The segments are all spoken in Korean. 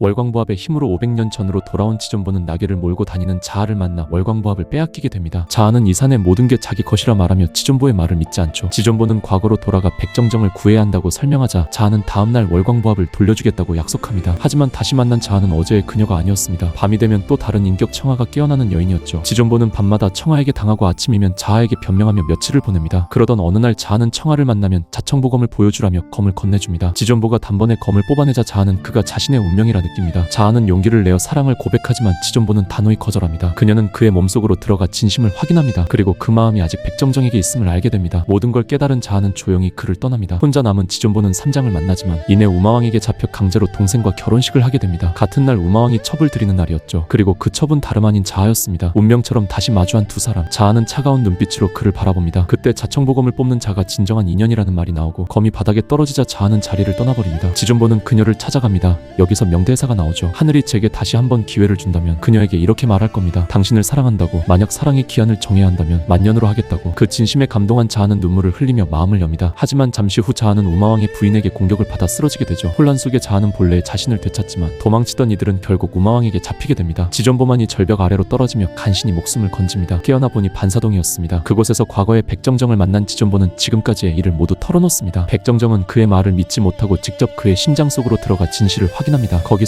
월광부합의 힘으로 500년 전으로 돌아온 지존보는 나귀를 몰고 다니는 자아를 만나 월광부합을 빼앗기게 됩니다. 자아는 이 산의 모든 게 자기 것이라 말하며 지존보의 말을 믿지 않죠. 지존보는 과거로 돌아가 백정정을 구해야 한다고 설명하자 자아는 다음날 월광부합을 돌려주겠다고 약속합니다. 하지만 다시 만난 자아는 어제의 그녀가 아니었습니다. 밤이 되면 또 다른 인격 청아가 깨어나는 여인이었죠. 지존보는 밤마다 청아에게 당하고 아침이면 자아에게 변명하며 며칠을 보냅니다. 그러던 어느 날 자아는 청아를 만나면 자청보검을 보여주라며 검을 건네줍니다. 지존보가 단번에 검을 뽑아내자 자아는 그가 자신의 운명이라 느낍니다. 자아는 용기를 내어 사랑을 고백하지만 지존보는 단호히 거절합니다. 그녀는 그의 몸속으로 들어가 진심을 확인합니다. 그리고 그 마음이 아직 백정정에게 있음을 알게 됩니다. 모든 걸 깨달은 자아는 조용히 그를 떠납니다. 혼자 남은 지존보는 삼장을 만나지만 이내 우마왕에게 잡혀 강제로 동생과 결혼식을 하게 됩니다. 같은 날 우마왕이 첩을 드리는 날이었죠. 그리고 그 첩은 다름 아닌 자아였습니다. 운명처럼 다시 마주한 두 사람. 자아는 차가운 눈빛으로 그를 바라봅니다. 그때 자청보검을 뽑는 자가 진정한 인연이라는 말이 나오고 검이 바닥에 떨어지자 자아는 자리를 떠나버립니다. 지존보는 그녀를 찾아갑니다. 여기서 명대 사가 나오죠. 하늘이 제게 다시 한번 기회를 준다면 그녀에게 이렇게 말할 겁니다. 당신을 사랑한다고 만약 사랑의 기한을 정해야 한다면 만년으로 하겠다고 그 진심에 감동한 자아는 눈물을 흘리며 마음을 엽니다. 하지만 잠시 후 자아는 우마왕의 부인에게 공격을 받아 쓰러지게 되죠. 혼란 속에 자아는 본래 자신을 되찾지만 도망치던 이들은 결국 우마왕에게 잡히게 됩니다. 지존보만이 절벽 아래로 떨어지며 간신히 목숨을 건집니다. 깨어나 보니 반사동이었습니다. 그곳에서 과거의 백정정을 만난 지존보는 지금까지의 일을 모두 털어놓습니다. 백정정은 그의 말을 믿지 못하고 직접 그의 심장 속으로 들어가 진실을 확인합니다. 거기서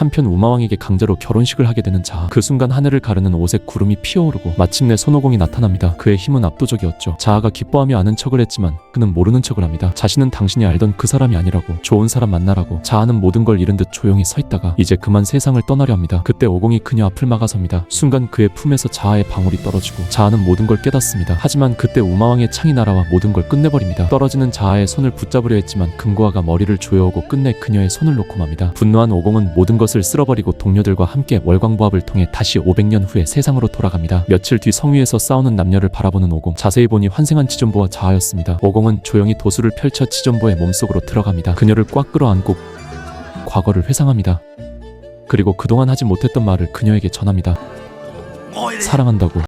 한편 우마왕에게 강제로 결혼식을 하게 되는 자. 그 순간 하늘을 가르는 오색 구름이 피어오르고 마침내 손오공이 나타납니다. 그의 힘은 압도적이었죠. 자아가 기뻐하며 아는 척을 했지만 그는 모르는 척을 합니다. 자신은 당신이 알던 그 사람이 아니라고 좋은 사람 만나라고 자아는 모든 걸 잃은 듯 조용히 서 있다가 이제 그만 세상을 떠나려 합니다. 그때 오공이 그녀 앞을 막아섭니다. 순간 그의 품에서 자아의 방울이 떨어지고 자아는 모든 걸 깨닫습니다. 하지만 그때 우마왕의 창이 날아와 모든 걸 끝내버립니다. 떨어지는 자아의 손을 붙잡으려 했지만 금고아가 머리를 조여오고 끝내 그녀의 손을 놓고 맙니다. 분노한 오공은 모든 것을 쓸어버리고 동료들과 함께 월광부합을 통해 다시 500년 후에 세상으로 돌아갑니다. 며칠 뒤 성위에서 싸우는 남녀를 바라보는 오공. 자세히 보니 환생한 지존보와 자아였습니다. 오공은 조용히 도수를 펼쳐 지존보의 몸속으로 들어갑니다. 그녀를 꽉 끌어안고 과거를 회상합니다. 그리고 그동안 하지 못했던 말을 그녀에게 전합니다.愛你。 사랑한다고.